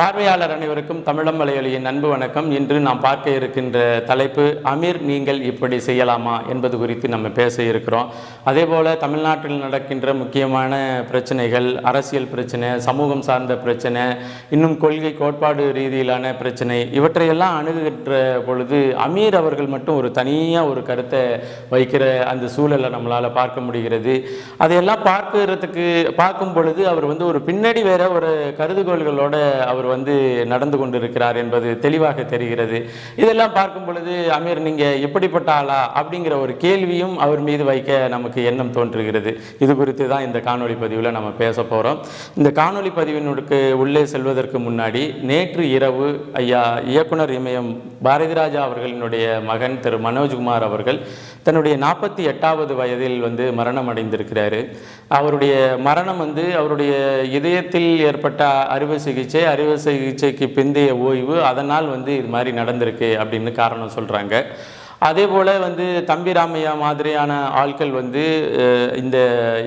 பார்வையாளர் அனைவருக்கும் தமிழம் மலையொலியின் அன்பு வணக்கம். இன்று நாம் பார்க்க இருக்கின்ற தலைப்பு அமீர் நீங்கள் இப்படி செய்யலாமா? என்பது குறித்து நம்ம பேச இருக்கிறோம். அதே போல் தமிழ்நாட்டில் நடக்கின்ற முக்கியமான பிரச்சனைகள் அரசியல் பிரச்சனை சமூகம் சார்ந்த பிரச்சனை இன்னும் கொள்கை கோட்பாடு ரீதியிலான பிரச்சனை இவற்றையெல்லாம் அணுகுகின்ற பொழுது அமீர் அவர்கள் மட்டும் ஒரு தனியாக ஒரு கருத்தை வைக்கிற அந்த சூழலை நம்மளால் பார்க்க முடிகிறது. அதையெல்லாம் பார்க்கிறதுக்கு பார்க்கும் பொழுது அவர் வந்து ஒரு பின்னாடி வேற ஒரு கருதுகோள்களோட அவர் வந்து நடந்து கொண்டிருக்கிறார் என்பது தெளிவாக தெரிகிறது. இதெல்லாம் பார்க்கும் பொழுது அமீர் நீங்க எப்படிப்பட்ட ஆளா? அப்படிங்கிற ஒரு கேள்வியும் அவர் மீது வைக்க நமக்கு எண்ணம் தோன்றுகிறது. இது குறித்து தான் இந்த காணொலி பதிவில் நம்ம பேச போகிறோம் இந்த காணொலி பதிவினுக்கு உள்ளே செல்வதற்கு முன்னாடி நேற்று இரவு ஐயா இயக்குனர் இமயம் பாரதிராஜா அவர்களினுடைய மகன் திரு. மனோஜ்குமார் அவர்கள் தன்னுடைய நாற்பத்தி எட்டாவது வயதில் வந்து மரணம் அடைந்திருக்கிறாரு. அவருடைய மரணம் வந்து அவருடைய இதயத்தில் ஏற்பட்ட அறுவை சிகிச்சை அறுவை சிகிச்சைக்கு பிந்தைய ஓய்வு அதனால் வந்து இது மாதிரி நடந்திருக்கு அப்படின்னு காரணம் சொல்கிறாங்க அதே போல் வந்து தம்பி ராமையா மாதிரியான ஆட்கள் வந்து இந்த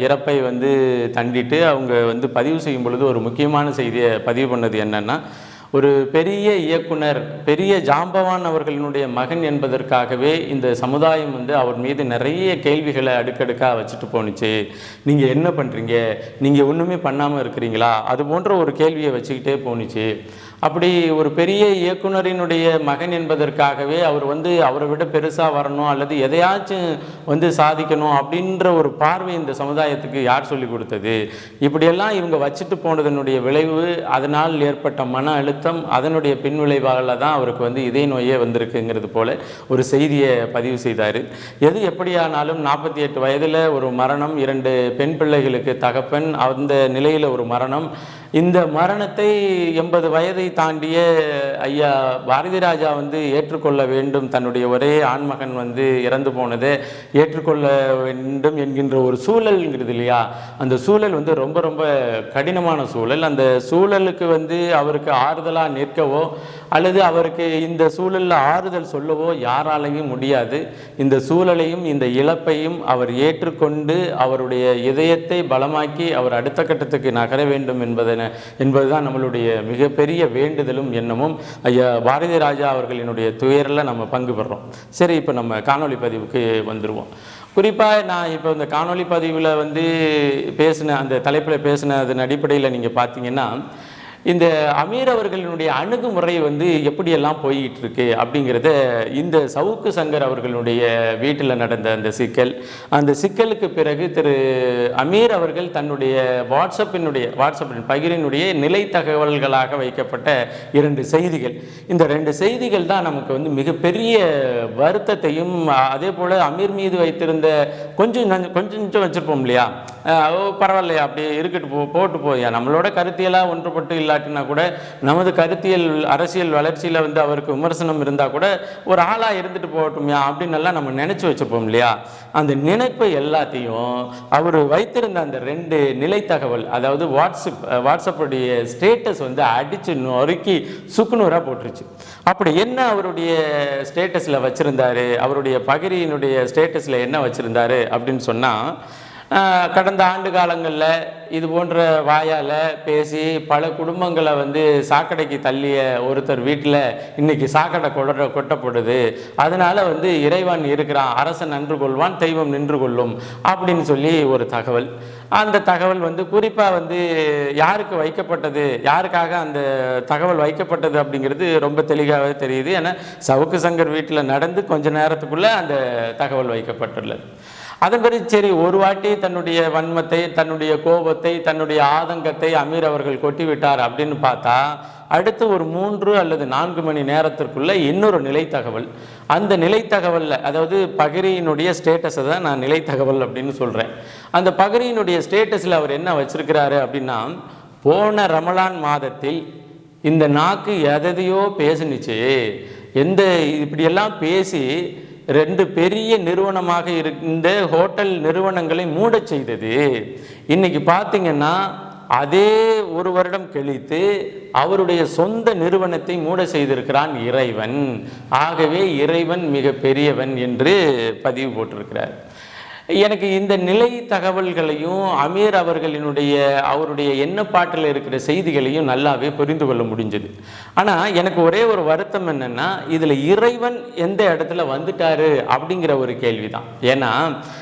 இறப்பை வந்து தண்டிட்டு அவங்க வந்து பதிவு செய்யும் பொழுது ஒரு முக்கியமான செய்தியை பதிவு பண்ணது என்னென்னா ஒரு பெரிய இயக்குனர் பெரிய ஜாம்பவான் அவர்களினுடைய மகன் என்பதற்காகவே இந்த சமுதாயம் வந்து அவர் மீது நிறைய கேள்விகளை அடுக்கடுக்காக வச்சுட்டு போணுச்சு. நீங்கள் என்ன பண்ணுறீங்க நீங்கள் ஒன்றுமே பண்ணாமல் இருக்கிறீங்களா? அது போன்ற ஒரு கேள்வியை வச்சுக்கிட்டே போணுச்சு. அப்படி ஒரு பெரிய இயக்குனரினுடைய மகன் என்பதற்காகவே அவர் வந்து அவரை விட பெருசாக வரணும் அல்லது எதையாச்சும் வந்து சாதிக்கணும் அப்படின்ற ஒரு பார்வை இந்த சமுதாயத்துக்கு யார் சொல்லி கொடுத்தது? இப்படியெல்லாம் இவங்க வச்சுட்டு போனதனுடைய விளைவு அதனால் ஏற்பட்ட மன அழுத்தம் அதனுடைய பின்விளைவால் தான் அவருக்கு வந்து இதய நோயே வந்திருக்குங்கிறது போல ஒரு செய்தியை பதிவு செய்தார். எது எப்படியானாலும் நாற்பத்தி எட்டு வயதில் ஒரு மரணம் இரண்டு பெண் பிள்ளைகளுக்கு தகப்பன் அந்த நிலையில் ஒரு மரணம் இந்த மரணத்தை எண்பது வயதை தாண்டிய ஐயா பாரதி ராஜா வந்து ஏற்றுக்கொள்ள வேண்டும். தன்னுடைய ஒரே ஆண்மகன் வந்து இறந்து போனதை ஏற்றுக்கொள்ள வேண்டும் என்கின்ற ஒரு சூழல்ங்கிறது இல்லையா? அந்த சூழல் வந்து ரொம்ப ரொம்ப கடினமான சூழல். அந்த சூழலுக்கு வந்து அவருக்கு ஆறுதலாக நிற்கவோ அல்லது அவருக்கு இந்த சூழலில் ஆறுதல் சொல்லவோ யாராலையும் முடியாது. இந்த சூழலையும் இந்த இழப்பையும் அவர் ஏற்றுக்கொண்டு அவருடைய இதயத்தை பலமாக்கி அவர் அடுத்த கட்டத்துக்கு நகர வேண்டும் என்பதை என்பதன என்பதுதான் நம்மளுடைய மிகப்பெரிய வேண்டுதலும் எண்ணமும். ஐயா பாரதி ராஜா அவர்களினுடைய துயரில் நம்ம பங்கு பெறுறோம். சரி இப்போ நம்ம காணொளி பதிவுக்கு வந்துடுவோம் குறிப்பாக நான் இப்போ இந்த காணொலி பதிவில் வந்து பேசின அந்த தலைப்பில் பேசினதன் அடிப்படையில் நீங்கள் பார்த்தீங்கன்னா இந்த அமீர் அவர்களினுடைய அணுகுமுறை வந்து எப்படியெல்லாம் போய்கிட்டு இருக்கு அப்படிங்கிறத இந்த சவுக்கு சங்கர் அவர்களுடைய வீட்டில் நடந்த அந்த சிக்கல். அந்த சிக்கலுக்கு பிறகு திரு அமீர் அவர்கள் தன்னுடைய வாட்ஸ்அப்பினுடைய வாட்ஸ்அப்பின் பகிரினுடைய நிலை தகவல்களாக வைக்கப்பட்ட இரண்டு செய்திகள். இந்த ரெண்டு செய்திகள் தான் நமக்கு வந்து மிகப்பெரிய வருத்தத்தையும் அதே போல் அமீர் மீது வைத்திருந்த கொஞ்சம் நஞ்ச- கொஞ்சம் கொஞ்சம் வச்சுருப்போம் இல்லையா? ஓ பரவாயில்லையா அப்படி இருக்கட்டு போ போட்டு போயா? நம்மளோட கருத்தியலாக ஒன்றுபட்டு இல்லை இல்லாட்டினா கூட நமது கருத்தியல் அரசியல் வளர்ச்சியில் வந்து அவருக்கு விமர்சனம் இருந்தால் கூட ஒரு ஆளாக இருந்துட்டு போகட்டும்யா அப்படின்னு எல்லாம் நம்ம நினச்சி வச்சுப்போம் இல்லையா? அந்த நினைப்பு எல்லாத்தையும் அவர் வைத்திருந்த அந்த ரெண்டு நிலை தகவல் அதாவது வாட்ஸ்அப் வாட்ஸ்அப்புடைய ஸ்டேட்டஸ் வந்து அடித்து நொறுக்கி சுக்குநூறாக போட்டுருச்சு. அப்படி என்ன அவருடைய ஸ்டேட்டஸில் வச்சுருந்தாரு? அவருடைய பகிரியினுடைய ஸ்டேட்டஸில் என்ன வச்சுருந்தாரு அப்படின்னு சொன்னால் கடந்த ஆண்டு காலங்களில் இது போன்ற வாயால் பேசி பல குடும்பங்களை வந்து சாக்கடைக்கு தள்ளிய ஒருத்தர் வீட்டில் இன்னைக்கு சாக்கடை கொட கொட்டப்படுது. அதனால வந்து இறைவன் இருக்கிறான் அரசன் நன்று கொள்வான் தெய்வம் நின்று கொள்ளும் அப்படின்னு சொல்லி ஒரு தகவல். அந்த தகவல் வந்து குறிப்பாக வந்து யாருக்கு வைக்கப்பட்டது யாருக்காக அந்த தகவல் வைக்கப்பட்டது அப்படிங்கிறது ரொம்ப தெளிவாகவே தெரியுது. ஏன்னா சவுக்கு சங்கர் வீட்டில் நடந்து கொஞ்ச நேரத்துக்குள்ளே அந்த தகவல் வைக்கப்பட்டுள்ளது. அதன் பிறகு சரி ஒரு வாட்டி தன்னுடைய வன்மத்தை தன்னுடைய கோபத்தை தன்னுடைய ஆதங்கத்தை அமீர் அவர்கள் கொட்டிவிட்டார் அப்படின்னு பார்த்தா அடுத்து ஒரு மூன்று அல்லது நான்கு மணி நேரத்திற்குள்ள இன்னொரு நிலைத்தகவல். அந்த நிலைத்தகவலில் அதாவது பகிரியினுடைய ஸ்டேட்டஸை தான் நான் நிலைத்தகவல் அப்படின்னு சொல்கிறேன் அந்த பகிரியினுடைய ஸ்டேட்டஸில் அவர் என்ன வச்சிருக்கிறாரு அப்படின்னா போன ரமலான் மாதத்தில் இந்த நாக்கு எதையோ பேசுனுச்சு. எந்த இப்படியெல்லாம் பேசி ரெண்டு பெரிய நிறுவனமாக இருந்த ஹோட்டல் நிறுவனங்களை மூடச் செய்தது. இன்னைக்கு பார்த்தீங்கன்னா அதே ஒரு வருடம் கழித்து அவருடைய சொந்த நிறுவனத்தை மூட செய்திருக்கிறான் இறைவன். ஆகவே இறைவன் மிக பெரியவன் என்று பதிவு போட்டிருக்கிறார். எனக்கு இந்த நிலை தகவல்களையும் அமீர் அவர்களினுடைய அவருடைய எண்ணப்பாட்டில் இருக்கிற செய்திகளையும் நல்லாவே புரிந்து கொள்ள முடிஞ்சது. ஆனால் எனக்கு ஒரே ஒரு வருத்தம் என்னன்னா இதில் இறைவன் எந்த இடத்துல வந்துட்டாரு அப்படிங்கிற ஒரு கேள்விதான். ஏன்னா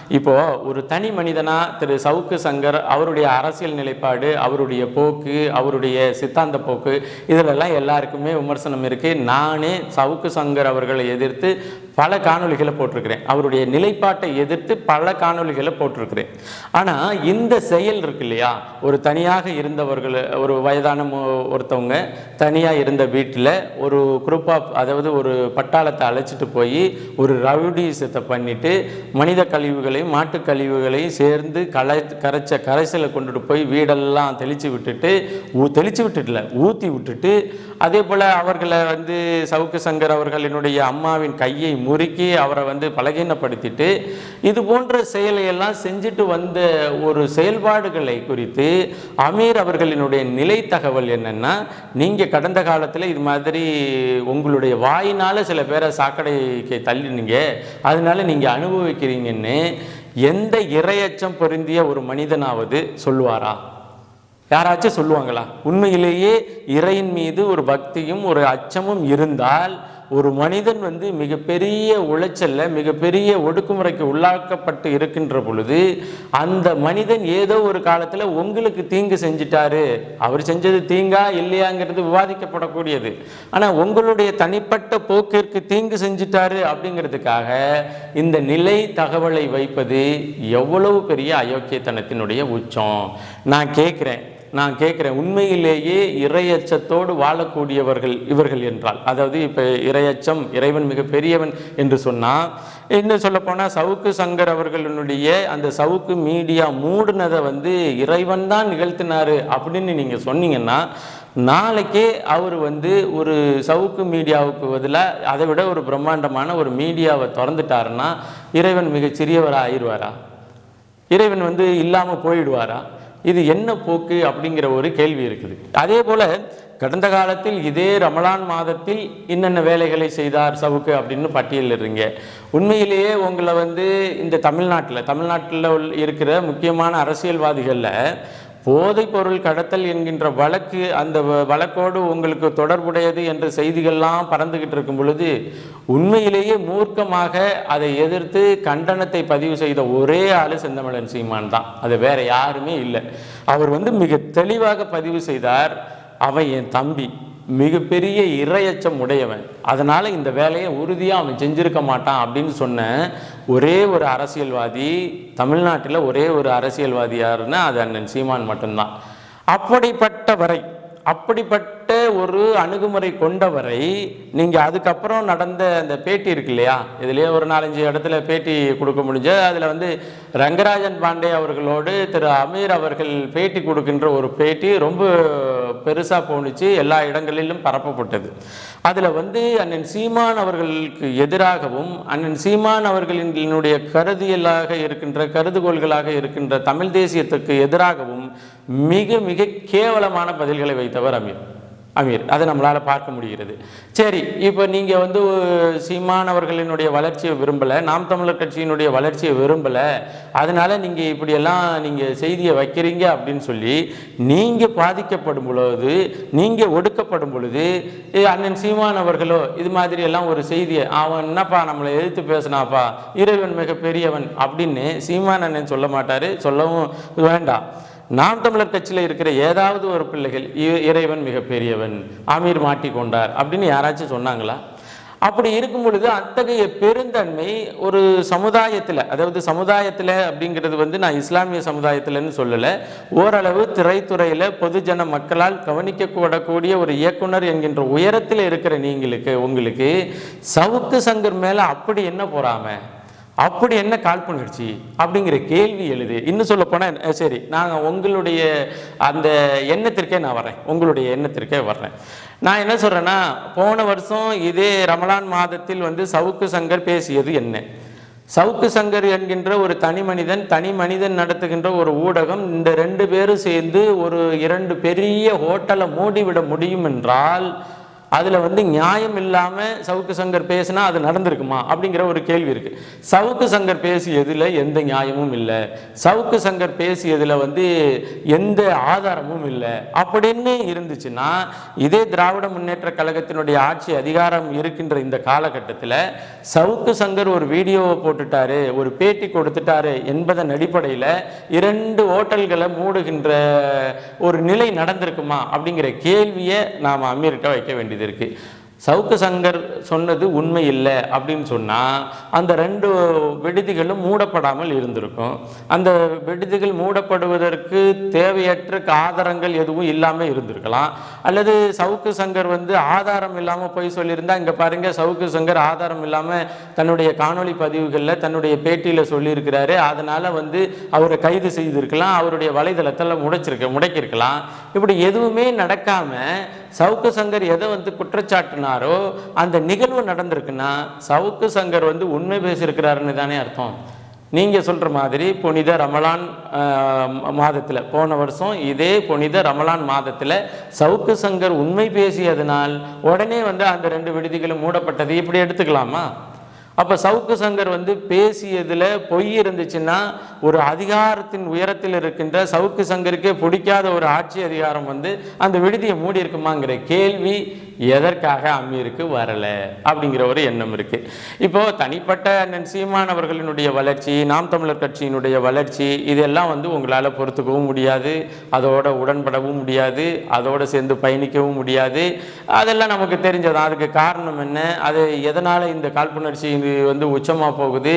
இப்போது ஒரு தனி மனிதனாக திரு சவுக்கு சங்கர் அவருடைய அரசியல் நிலைப்பாடு அவருடைய போக்கு அவருடைய சித்தாந்த போக்கு இதிலெல்லாம் எல்லாருக்குமே விமர்சனம் இருக்குது நானே சவுக்கு சங்கர் அவர்களை எதிர்த்து பல காணொளிகளை போட்டிருக்கிறேன். அவருடைய நிலைப்பாட்டை எதிர்த்து பல காணொளிகளை போட்டிருக்கிறேன். ஆனால் இந்த செயல் இருக்கு இல்லையா? ஒரு தனியாக இருந்தவர்கள் ஒரு வயதான ஒருத்தவங்க தனியாக இருந்த வீட்டில் ஒரு குரூப் ஆஃப் அதாவது ஒரு பட்டாளத்தை அழைச்சிட்டு போய் ஒரு ரவுடிசத்தை பண்ணிட்டு மனித கழிவுகளையும் மாட்டு கழிவுகளையும் சேர்ந்து கலை கரைச்ச கரைசலை கொண்டுட்டு போய் வீடெல்லாம் தெளித்து விட்டுட்டு ஊ தெளித்து விட்டுட்டுல ஊற்றி விட்டுட்டு அதே போல் அவர்களை வந்து சவுக்கு சங்கர் அவர்களினுடைய அம்மாவின் கையை முறுக்கி அவரை வந்து பலகீனப்படுத்திட்டு இது போன்ற செயலையெல்லாம் செஞ்சுட்டு வந்த ஒரு செயல்பாடுகளை குறித்து அமீர் அவர்களினுடைய நிலை தகவல் என்னென்னா நீங்கள் கடந்த காலத்தில் இது மாதிரி உங்களுடைய வாயினால் சில பேரை சாக்கடைக்கு தள்ளினீங்க அதனால நீங்கள் அனுபவிக்கிறீங்கன்னு எந்த இரையச்சம் பொருந்திய ஒரு மனிதனாவது சொல்லுவாரா? யாராச்சும் சொல்லுவாங்களா? உண்மையிலேயே இறையின் மீது ஒரு பக்தியும் ஒரு அச்சமும் இருந்தால் ஒரு மனிதன் வந்து மிகப்பெரிய உளைச்சல்ல மிகப்பெரிய ஒடுக்குமுறைக்கு உள்ளாக்கப்பட்டு இருக்கின்ற பொழுது அந்த மனிதன் ஏதோ ஒரு காலத்துல உங்களுக்கு தீங்கு செஞ்சிட்டாரு. அவர் செஞ்சது தீங்கா இல்லையாங்கிறது விவாதிக்கப்படக்கூடியது. ஆனா உங்களுடைய தனிப்பட்ட போக்கிற்கு தீங்கு செஞ்சிட்டாரு அப்படிங்கிறதுக்காக இந்த நிலை தகவலை வைப்பது எவ்வளவு பெரிய அயோக்கியத்தனத்தினுடைய உச்சம்? நான் கேட்குறேன் நான் கேட்குறேன் உண்மையிலேயே இறையச்சத்தோடு வாழக்கூடியவர்கள் இவர்கள் என்றால். அதாவது இப்போ இறையச்சம் இறைவன் மிக பெரியவன் என்று சொன்னால் இன்னும் சொல்லப்போனால் சவுக்கு சங்கர் அவர்களுடைய அந்த சவுக்கு மீடியா மூடுனதை வந்து இறைவன் தான் நிகழ்த்தினார் அப்படின்னு நீங்கள் சொன்னீங்கன்னா நாளைக்கே அவர் வந்து ஒரு சவுக்கு மீடியாவுக்கு பதிலாக அதை விட ஒரு பிரம்மாண்டமான ஒரு மீடியாவை திறந்துட்டாருன்னா இறைவன் மிகச் சிறியவராக ஆயிடுவாரா இறைவன் வந்து இல்லாமல் போயிடுவாரா? இது என்ன போக்கு அப்படிங்கிற ஒரு கேள்வி இருக்குது. அதே போல கடந்த காலத்தில் இதே ரமலான் மாதத்தில் என்னென்ன வேலைகளை செய்தார் சவுக்கு அப்படின்னு பட்டியலிடுறீங்க உண்மையிலேயே உங்களை வந்து இந்த தமிழ்நாட்டில் தமிழ்நாட்டில் இருக்கிற முக்கியமான அரசியல்வாதிகளில் போதைப் பொருள் கடத்தல் என்கின்ற வழக்கு அந்த வழக்கோடு உங்களுக்கு தொடர்புடையது என்ற செய்திகள்லாம் பறந்துகிட்டு இருக்கும் பொழுது உண்மையிலேயே மூர்க்கமாக அதை எதிர்த்து கண்டனத்தை பதிவு செய்த ஒரே ஆளு செந்தமிழன் சீமான் தான். அது வேற யாருமே இல்லை. அவர் வந்து மிக தெளிவாக பதிவு செய்தார் அவன் என் தம்பி மிகப்பெரிய இரையச்சம் உடையவன். அதனால இந்த வேலையை உறுதியாக அவன் செஞ்சிருக்க மாட்டான் அப்படின்னு சொன்ன ஒரே ஒரு அரசியல்வாதி தமிழ்நாட்டில் ஒரே ஒரு அரசியல்வாதி யாருன்னா அது அண்ணன் சீமான் மட்டும்தான். அப்படிப்பட்ட வரை அப்படிப்பட்ட ஒரு அணுகுமுறை கொண்டவரை நீங்கள் அதுக்கப்புறம் நடந்த அந்த பேட்டி இருக்கு இல்லையா இதுலேயே ஒரு நாலஞ்சு இடத்துல பேட்டி கொடுக்க முடிஞ்ச அதில் வந்து ரங்கராஜன் பாண்டே அவர்களோடு திரு அமீர் அவர்கள் பேட்டி கொடுக்கின்ற ஒரு பேட்டி ரொம்ப பெருசாக போணுச்சு. எல்லா இடங்களிலும் பரப்பப்பட்டது. அதில் வந்து அண்ணன் சீமான் அவர்களுக்கு எதிராகவும் அண்ணன் சீமான் அவர்களினுடைய கருதியலாக இருக்கின்ற கருதுகோள்களாக இருக்கின்ற தமிழ் தேசியத்துக்கு எதிராகவும் மிக மிக கேவலமான பதில்களை வைத்தவர் அமீர். அமீர். அதை நம்மளால் பார்க்க முடிகிறது. சரி இப்போ நீங்கள் வந்து சீமானவர்களினுடைய வளர்ச்சியை விரும்பலை நாம் தமிழர் கட்சியினுடைய வளர்ச்சியை விரும்பலை அதனால் நீங்கள் இப்படியெல்லாம் நீங்கள் செய்தியை வைக்கிறீங்க அப்படின்னு சொல்லி நீங்கள் பாதிக்கப்படும் பொழுது நீங்கள் ஒடுக்கப்படும் பொழுது அண்ணன் சீமானவர்களோ இது மாதிரி எல்லாம் ஒரு செய்தியை அவன் என்னப்பா நம்மளை எதிர்த்து பேசினாப்பா? இறைவன் மிக பெரியவன் அப்படின்னு சீமான் அண்ணன் சொல்ல மாட்டார் சொல்லவும் வேண்டாம். நாம் தமிழர் கட்சியில் இருக்கிற ஏதாவது ஒரு பிள்ளைகள் இ- இறைவன் மிகப்பெரியவன் ஆமீர் மாட்டிக்கொண்டார் அப்படின்னு யாராச்சும் சொன்னாங்களா? அப்படி இருக்கும் பொழுது அத்தகைய பெருந்தன்மை ஒரு சமுதாயத்தில் அதாவது சமுதாயத்தில் அப்படிங்கிறது வந்து நான் இஸ்லாமிய சமுதாயத்தில்னு சொல்லலை ஓரளவு திரைத்துறையில் பொதுஜன மக்களால் கவனிக்கக்கூடக்கூடிய ஒரு இயக்குனர் என்கின்ற உயரத்தில் இருக்கிற நீங்களுக்கு உங்களுக்கு சவுக்கு சங்கர் மேலே அப்படி என்ன பொறாமை? அப்படி என்ன கால் பண்ணிடுச்சு அப்படிங்கிற கேள்வி எழுது. இன்னும் சொல்ல போனால் சரி நாங்கள் உங்களுடைய அந்த எண்ணத்திற்கே நான் வரேன் உங்களுடைய எண்ணத்திற்கே வர்றேன். நான் என்ன சொல்கிறேன்னா போன வருஷம் இதே ரமலான் மாதத்தில் வந்து சவுக்கு சங்கர் பேசியது என்ன? சவுக்கு சங்கர் என்கின்ற ஒரு தனி மனிதன் தனி மனிதன் நடத்துகின்ற ஒரு ஊடகம் இந்த ரெண்டு பேரும் சேர்ந்து ஒரு இரண்டு பெரிய ஹோட்டலை மூடிவிட முடியும் என்றால் அதில் வந்து நியாயம் இல்லாமல் சவுக்கு சங்கர் பேசினா அது நடந்திருக்குமா அப்படிங்கிற ஒரு கேள்வி இருக்குது சவுக்கு சங்கர் பேசியதில் எந்த நியாயமும் இல்லை. சவுக்கு சங்கர் பேசியதில் வந்து எந்த ஆதாரமும் இல்லை. அப்படின்னு இருந்துச்சுன்னா இதே திராவிட முன்னேற்ற கழகத்தினுடைய ஆட்சி அதிகாரம் இருக்கின்ற இந்த காலகட்டத்தில் சவுக்கு சங்கர் ஒரு வீடியோவை போட்டுட்டாரு ஒரு பேட்டி கொடுத்துட்டாரு என்பதன் அடிப்படையில் இரண்டு ஓட்டல்களை மூடுகின்ற ஒரு நிலை நடந்திருக்குமா அப்படிங்கிற கேள்வியை நாம் அமீர்கிட்ட வைக்க வேண்டியது இருக்கு சவுக்கு சங்கர் சொன்னது உண்மை இல்லை அப்படின்னு சொன்னால் அந்த ரெண்டு விடுதிகளும் மூடப்படாமல் இருந்திருக்கும். அந்த விடுதிகள் மூடப்படுவதற்கு தேவையற்ற ஆதாரங்கள் எதுவும் இல்லாமல் இருந்திருக்கலாம். அல்லது சவுக்கு சங்கர் வந்து ஆதாரம் இல்லாமல் போய் சொல்லியிருந்தால் இங்கே பாருங்கள் சவுக்கு சங்கர் ஆதாரம் இல்லாமல் தன்னுடைய காணொளி பதிவுகளில் தன்னுடைய பேட்டியில் சொல்லியிருக்கிறாரு. அதனால் வந்து அவரை கைது செய்திருக்கலாம் அவருடைய வலைதளத்தில் முடைச்சிருக்க முடைக்கிருக்கலாம் இப்படி எதுவுமே நடக்காமல் சவுக்கு சங்கர் எதை வந்து சொன்னாரோ அந்த நிகழ்வு நடந்திருக்குன்னா சவுக்கு சங்கர் வந்து உண்மை பேசியிருக்கிறாருன்னு தானே அர்த்தம். நீங்கள் சொல்கிற மாதிரி புனித ரமலான் மாதத்தில் போன வருஷம் இதே புனித ரமலான் மாதத்தில் சவுக்கு சங்கர் உண்மை பேசியதனால் உடனே வந்து அந்த ரெண்டு விடுதிகளும் மூடப்பட்டது. இப்படி எடுத்துக்கலாமா? அப்போ சவுக்கு சங்கர் வந்து பேசியதில் பொய் இருந்துச்சுன்னா ஒரு அதிகாரத்தின் உயரத்தில் இருக்கின்ற சவுக்கு சங்கருக்கே பிடிக்காத ஒரு ஆட்சி அதிகாரம் வந்து அந்த விடுதியை மூடி இருக்குமாங்கிற கேள்வி எதற்காக அமீருக்கு வரலை அப்படிங்கிற ஒரு எண்ணம் இருக்குது இப்போது தனிப்பட்ட அண்ணன் சீமான் அவர்களினுடைய வளர்ச்சி நாம் தமிழர் கட்சியினுடைய வளர்ச்சி இதெல்லாம் வந்து உங்களால் பொறுத்துக்கவும் முடியாது அதோட உடன்படவும் முடியாது அதோடு சேர்ந்து பயணிக்கவும் முடியாது. அதெல்லாம் நமக்கு தெரிஞ்சதான் அதுக்கு காரணம் என்ன? அது எதனால் இந்த காழ்ப்புணர்ச்சி இது வந்து உச்சமாக போகுது?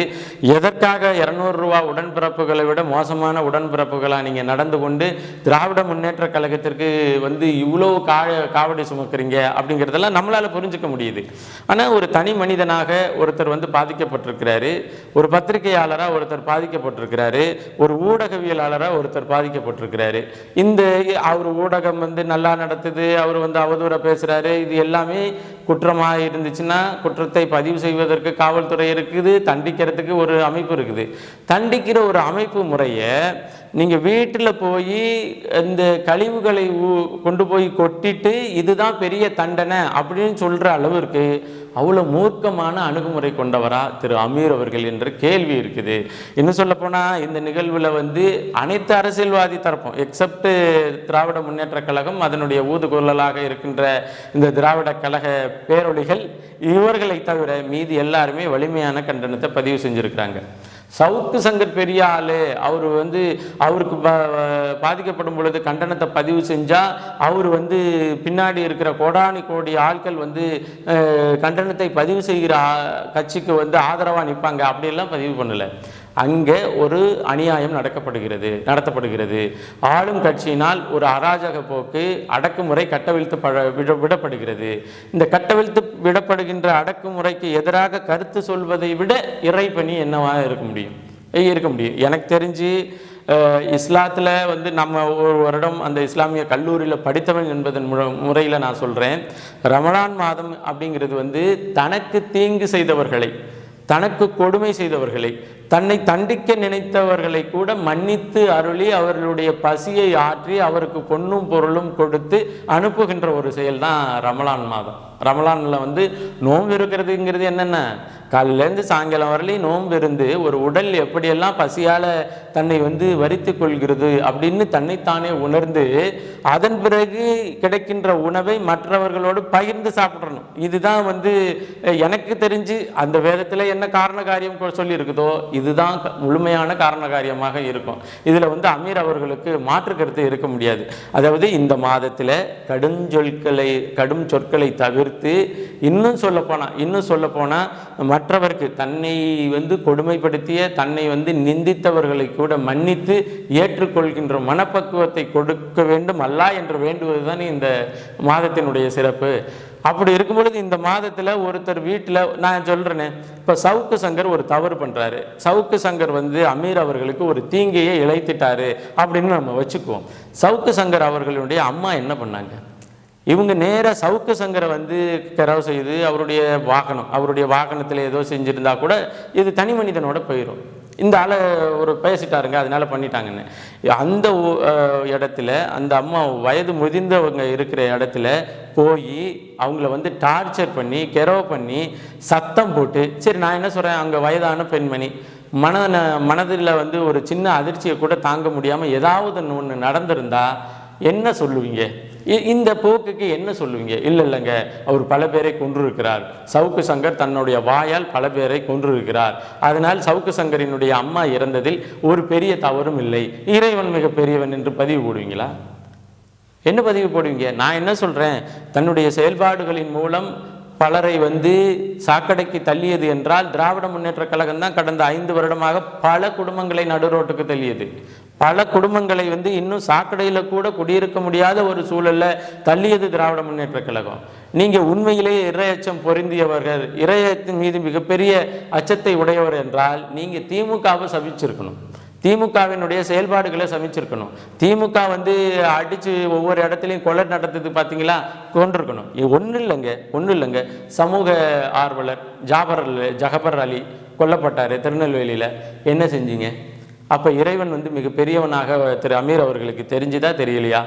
எதற்காக இரநூறுவா உடன்பிறப்புகளை விட மோசமான உடன்பிறப்புகளாக நீங்கள் நடந்து கொண்டு திராவிட முன்னேற்ற கழகத்திற்கு வந்து இவ்வளோ கா காவடி சுமக்கிறீங்க? அப்படிங்கிறதெல்லாம் நம்மளால் புரிஞ்சுக்க முடியுது. ஆனால் ஒரு தனி மனிதனாக ஒருத்தர் வந்து பாதிக்கப்பட்டிருக்கிறாரு ஒரு பத்திரிகையாளராக ஒருத்தர் பாதிக்கப்பட்டிருக்கிறாரு ஒரு ஊடகவியலாளராக ஒருத்தர் பாதிக்கப்பட்டிருக்கிறாரு. இந்த அவர் ஊடகம் வந்து நல்லா நடத்துது அவர் வந்து அவதூற பேசுகிறாரு இது எல்லாமே குற்றமாக இருந்துச்சுன்னா குற்றத்தை பதிவு செய்வதற்கு காவல்துறை இருக்குது தண்டிக்கிறதுக்கு ஒரு அமைப்பு இருக்குது. தண்டிக்கிற ஒரு அமைப்பு முறையை நீங்கள் வீட்டில் போய் இந்த கழிவுகளை ஊ- கொண்டு போய் கொட்டிட்டு இதுதான் பெரிய தண்டனை அப்படின்னு சொல்கிற அளவிற்கு அவ்வளோ மூர்க்கமான அணுகுமுறை கொண்டவரா திரு அமீர் அவர்கள் என்ற கேள்வி இருக்குது. இன்னும் சொல்லப்போனால் இந்த நிகழ்வில் வந்து அனைத்து அரசியல்வாதி தரப்பும் எக்ஸப்ட் திராவிட முன்னேற்ற கழகம் அதனுடைய ஊதுகுரலாக இருக்கின்ற இந்த திராவிட கழக பேரொழிகள் இவர்களை தவிர மீதி எல்லாருமே வலிமையான கண்டனத்தை பதிவு செஞ்சுருக்கிறாங்க. சவுக்கு சங்கர் பெரிய ஆளு அவர் வந்து அவருக்கு ப- பாதிக்கப்படும் பொழுது கண்டனத்தை பதிவு செஞ்சால் அவர் வந்து பின்னாடி இருக்கிற கோடானி கோடி ஆட்கள் வந்து கண்டனத்தை பதிவு செய்கிற கட்சிக்கு வந்து ஆதரவாக நிற்பாங்க அப்படியெல்லாம் பதிவு பண்ணல. அங்கே ஒரு அநியாயம் நடக்கப்படுகிறது நடத்தப்படுகிறது. ஆளும் கட்சியினால் ஒரு அராஜக போக்கு அடக்குமுறை கட்டவிழ்த்து விட விடப்படுகிறது. இந்த கட்டவிழ்த்து விடப்படுகின்ற அடக்குமுறைக்கு எதிராக கருத்து சொல்வதை விட இறைப்பணி என்னவாக இருக்க முடியும்? இருக்க முடியும். எனக்கு தெரிஞ்சு இஸ்லாத்தில் வந்து நம்ம ஒரு வருடம் அந்த இஸ்லாமிய கல்லூரியில் படித்தவன் என்பதன் முறையில் நான் சொல்கிறேன் ரமணான் மாதம் அப்படிங்கிறது வந்து தனக்கு தீங்கு செய்தவர்களை தனக்கு கொடுமை செய்தவர்களை தன்னை தண்டிக்க நினைத்தவர்களை கூட மன்னித்து அருளி அவர்களுடைய பசியை ஆற்றி அவருக்கு பொன்னும் பொருளும் கொடுத்து அனுப்புகின்ற ஒரு செயல் தான் ரமலான் மாதம். ரமலானில் வந்து நோன்பு இருக்கிறதுங்கிறது என்னென்ன? காலையிலேருந்து சாயங்காலம் வரலையும் நோன்பு இருந்து ஒரு உடல் எப்படியெல்லாம் பசியால் தன்னை வந்து வரித்து கொள்கிறது அப்படின்னு தன்னைத்தானே உணர்ந்து அதன் பிறகு கிடைக்கின்ற உணவை மற்றவர்களோடு பகிர்ந்து சாப்பிடணும். இதுதான் வந்து எனக்கு தெரிஞ்சு அந்த வேதத்தில் என்ன காரண காரியம் சொல்லியிருக்குதோ இதுதான் க- முழுமையான காரண காரியமாக இருக்கும். இதில் வந்து அமீர் அவர்களுக்கு மாற்று கருத்து இருக்க முடியாது. அதாவது இந்த மாதத்தில் கடுஞ்சொற்களை கடும் சொற்களை தவிர்த்து இன்னும் சொல்லப்போனால் இன்னும் சொல்லப்போனால் மற்றவருக்கு தன்னை வந்து கொடுமைப்படுத்திய தன்னை வந்து நிந்தித்தவர்களை கூட மன்னித்து ஏற்றுக்கொள்கின்ற மனப்பக்குவத்தை கொடுக்க வேண்டும். அல்லா என்று வேண்டுவது தான் இந்த மாதத்தினுடைய சிறப்பு. அப்படி இருக்கும் பொழுது இந்த மாதத்தில் ஒருத்தர் வீட்டில் நான் சொல்கிறேனே இப்போ சவுக்கு சங்கர் ஒரு தவறு பண்ணுறாரு சவுக்கு சங்கர் வந்து அமீர் அவர்களுக்கு ஒரு தீங்கையை இழைத்துட்டாரு அப்படின்னு நம்ம வச்சுக்குவோம். சவுக்கு சங்கர் அவர்களுடைய அம்மா என்ன பண்ணாங்க? இவங்க நேராக சவுக்கு சங்கரை வந்து கரவு செய்து அவருடைய வாகனம் அவருடைய வாகனத்தில் ஏதோ செஞ்சுருந்தா கூட இது தனி மனிதனோட போயிடும் இந்த ஆளை ஒரு பேசிட்டாருங்க அதனால பண்ணிட்டாங்கன்னு. அந்த ஊ- இடத்துல அந்த அம்மா வயது முதிர்ந்தவங்க இருக்கிற இடத்துல போய் அவங்கள வந்து டார்ச்சர் பண்ணி கெரவ பண்ணி சத்தம் போட்டு சரி நான் என்ன சொல்கிறேன் அங்கே வயதான பெண்மணி மன மனதில் வந்து ஒரு சின்ன அதிர்ச்சியை கூட தாங்க முடியாமல் ஏதாவது ஒன்று நடந்திருந்தா என்ன சொல்லுவீங்க? இந்த போக்குக்கு என்ன சொல்லுவீங்க? இல்லை இல்லைங்க. அவர் பல பேரை கொன்றிருக்கிறார். சவுக்கு சங்கர் தன்னுடைய வாயால் பல பேரை கொன்றிருக்கிறார். அதனால் சவுக்கு சங்கரினுடைய அம்மா இறந்ததில் ஒரு பெரிய தவறும் இல்லை. இறைவன் மிக பெரியவன் என்று பதிவு போடுவீங்களா? என்ன பதிவு போடுவீங்க? நான் என்ன சொல்கிறேன் தன்னுடைய செயல்பாடுகளின் மூலம் பலரை வந்து சாக்கடைக்கு தள்ளியது என்றால் திராவிட முன்னேற்றக் கழகம் தான் கடந்த ஐந்து வருடமாக பல குடும்பங்களை நடுரோட்டுக்கு தள்ளியது. பல குடும்பங்களை வந்து இன்னும் சாக்கடையில் கூட குடியிருக்க முடியாத ஒரு சூழலில் தள்ளியது திராவிட முன்னேற்ற கழகம். நீங்கள் உண்மையிலேயே இரையச்சம் பொருந்தியவர்கள் இரையத்தின் மீது மிகப்பெரிய அச்சத்தை உடையவர் என்றால் நீங்கள் திமுகவை சபிச்சிருக்கணும் திமுகவினுடைய செயல்பாடுகளை சமைச்சிருக்கணும் திமுக வந்து அடித்து ஒவ்வொரு இடத்துலையும் கொலை நடத்துறது பார்த்தீங்களா கொண்டிருக்கணும் இது ஒன்றும் இல்லைங்க ஒன்றும் இல்லைங்க. சமூக ஆர்வலர் ஜாபர் ஜஹபர் ஜகபர் அலி கொல்லப்பட்டார் திருநெல்வேலியில். என்ன செஞ்சீங்க? அப்போ இறைவன் வந்து மிக பெரியவனாக திரு அமீர் அவர்களுக்கு தெரிஞ்சுதா தெரியலையா?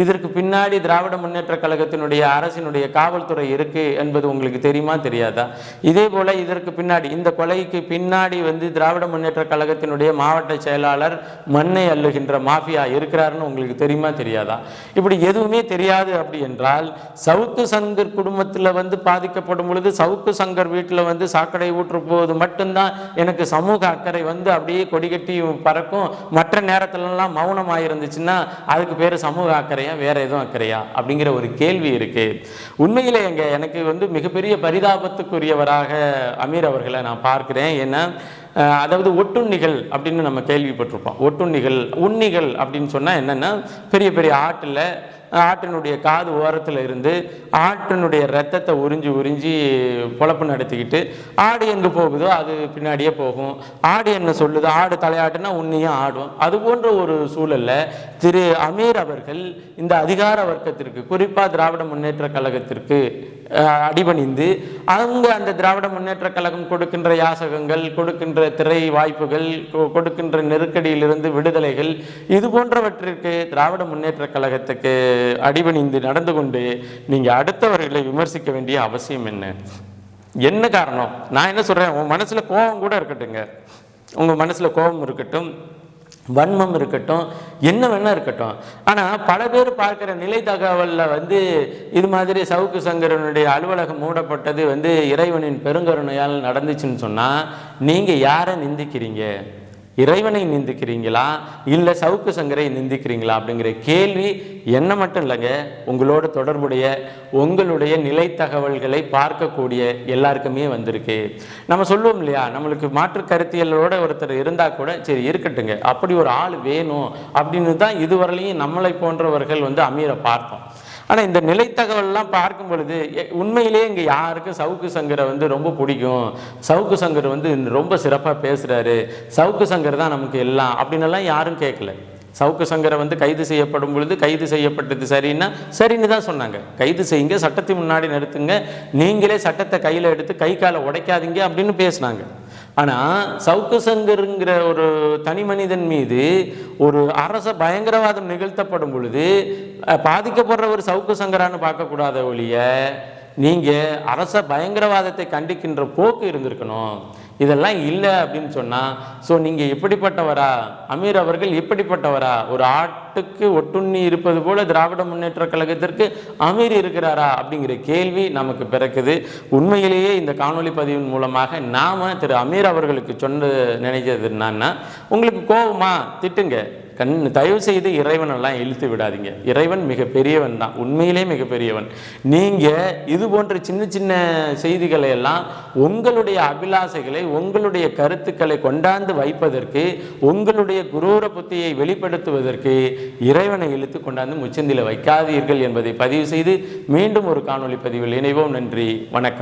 இதற்கு பின்னாடி திராவிட முன்னேற்ற கழகத்தினுடைய அரசினுடைய காவல்துறை இருக்கு என்பது உங்களுக்கு தெரியுமா தெரியாதா? இதே போல இதற்கு பின்னாடி இந்த கொலைக்கு பின்னாடி வந்து திராவிட முன்னேற்ற கழகத்தினுடைய மாவட்ட செயலாளர் மண்ணை அள்ளுகின்ற மாஃபியா இருக்கிறாருன்னு உங்களுக்கு தெரியுமா தெரியாதா? இப்படி எதுவுமே தெரியாது அப்படி என்றால் சவுக்கு சங்கர் குடும்பத்தில் வந்து பாதிக்கப்படும் பொழுது சவுக்கு சங்கர் வீட்டில் வந்து சாக்கடை ஊற்று போது மட்டும்தான் எனக்கு சமூக அக்கறை வந்து அப்படியே கொடிகட்டி பறக்கும். மற்ற நேரத்துலலாம் மௌனமாக இருந்துச்சுன்னா அதுக்கு பேர் சமூக அக்கறை அக்கறையா வேற எதுவும் அக்கறையா? அப்படிங்கிற ஒரு கேள்வி இருக்கு. உண்மையிலே எங்க எனக்கு வந்து மிகப்பெரிய பரிதாபத்துக்குரியவராக அமீர் அவர்களை நான் பார்க்கிறேன். ஏன்னா அதாவது ஒட்டுண்ணிகள் அப்படின்னு நம்ம கேள்விப்பட்டிருப்போம். ஒட்டுண்ணிகள் உண்ணிகள் அப்படின்னு சொன்னா என்னன்னா பெரிய பெரிய ஆட்டில் ஆட்டினுடைய காது ஓரத்தில் இருந்து ஆட்டினுடைய ரத்தத்தை உறிஞ்சி உறிஞ்சி பொழப்பு நடத்திக்கிட்டு ஆடு எங்கே போகுதோ அது பின்னாடியே போகும். ஆடு என்ன சொல்லுது? ஆடு தலையாட்டுனா உன்னையும் ஆடும். அது போன்ற ஒரு சூழல்ல திரு அமீர் அவர்கள் இந்த அதிகார வர்க்கத்திற்கு குறிப்பாக திராவிட முன்னேற்ற கழகத்திற்கு அடிபணிந்து அவங்க அந்த திராவிட முன்னேற்ற கழகம் கொடுக்கின்ற யாசகங்கள் கொடுக்கின்ற திரை வாய்ப்புகள் கொ- கொடுக்கின்ற நெருக்கடியிலிருந்து விடுதலைகள் இது போன்றவற்றிற்கு திராவிட முன்னேற்ற கழகத்துக்கு அடிபணிந்து நடந்து கொண்டு நீங்கள் அடுத்தவர்களை விமர்சிக்க வேண்டிய அவசியம் என்ன? என்ன காரணம்? நான் என்ன சொல்கிறேன் உன் மனசில் கோபம் கூட இருக்கட்டுங்க உங்கள் மனசில் கோபம் இருக்கட்டும். வன்மம் இருக்கட்டும் என்ன வேணா இருக்கட்டும். ஆனால் பல பேர் பார்க்குற நிலை தகவலில் வந்து இது மாதிரி சவுக்கு சங்கரனுடைய அலுவலகம் மூடப்பட்டது வந்து இறைவனின் பெருங்கருணையால் நடந்துச்சுன்னு சொன்னால் நீங்கள் யாரை நிந்திக்கிறீங்க? இறைவனை நிந்திக்கிறீங்களா? இல்லை சவுக்கு சங்கரை நிந்திக்கிறீங்களா? அப்படிங்கிற கேள்வி என்ன மட்டும் இல்லைங்க உங்களோட தொடர்புடைய உங்களுடைய நிலை தகவல்களை பார்க்கக்கூடிய எல்லாருக்குமே வந்திருக்கு. நம்ம சொல்லுவோம் இல்லையா நம்மளுக்கு மாற்று கருத்தியலோட ஒருத்தர் இருந்தால் கூட சரி இருக்கட்டுங்க. அப்படி ஒரு ஆள் வேணும் அப்படின்னு தான் இதுவரையிலையும் நம்மளை போன்றவர்கள் வந்து அமீரை பார்த்தோம். ஆனால் இந்த நிலைத்தகவல்லாம் பார்க்கும் பொழுது எ- உண்மையிலேயே இங்கே யாருக்கும் சவுக்கு சங்கரை வந்து ரொம்ப பிடிக்கும்? சவுக்கு சங்கர் வந்து ரொம்ப சிறப்பாக பேசுகிறாரு சவுக்கு சங்கர் தான் நமக்கு எல்லாம் அப்படின்னலாம் யாரும் கேட்கல. சவுக்கு சங்கரை வந்து கைது செய்யப்படும் பொழுது கைது செய்யப்பட்டது சரின்னா சரின்னு தான் சொன்னாங்க. கைது செய்யுங்க சட்டத்தை முன்னாடி நிறுத்துங்க. நீங்களே சட்டத்தை கையில் எடுத்து கை காலை உடைக்காதீங்க அப்படின்னு பேசுனாங்க. ஆனால் சவுக்கு சங்கருங்கிற ஒரு தனி மனிதன் மீது ஒரு அரச பயங்கரவாதம் நிகழ்த்தப்படும் பொழுது பாதிக்கப்படுற ஒரு சவுக்கு சங்கரான்னு பார்க்கக்கூடாத ஒழிய நீங்கள் அரச பயங்கரவாதத்தை கண்டிக்கின்ற போக்கு இருந்திருக்கணும். இதெல்லாம் இல்லை அப்படின்னு சொன்னால் ஸோ நீங்கள் எப்படிப்பட்டவரா? அமீர் அவர்கள் எப்படிப்பட்டவரா? ஒரு ஆட்டுக்கு ஒட்டுண்ணி இருப்பது போல திராவிட முன்னேற்ற கழகத்திற்கு அமீர் இருக்கிறாரா? அப்படிங்கிற கேள்வி நமக்கு பிறக்குது. உண்மையிலேயே இந்த காணொளி பதிவின் மூலமாக நாம் திரு அமீர் அவர்களுக்கு சொன்ன நினைக்கிறது என்னன்னா உங்களுக்கு கோபமா திட்டுங்க. கண் தயவு செய்து இறைவனெல்லாம் இழுத்து விடாதீங்க. இறைவன் மிக பெரியவன் தான். உண்மையிலே மிக பெரியவன். நீங்கள் இது போன்ற சின்ன சின்ன செய்திகளை எல்லாம் உங்களுடைய அபிலாசைகளை உங்களுடைய கருத்துக்களை கொண்டாந்து வைப்பதற்கு உங்களுடைய குரூர புத்தியை வெளிப்படுத்துவதற்கு இறைவனை இழுத்து கொண்டாந்து முச்சந்தில வைக்காதீர்கள் என்பதை பதிவு செய்து மீண்டும் ஒரு காணொளி பதிவில் இணைவோம். நன்றி. வணக்கம்.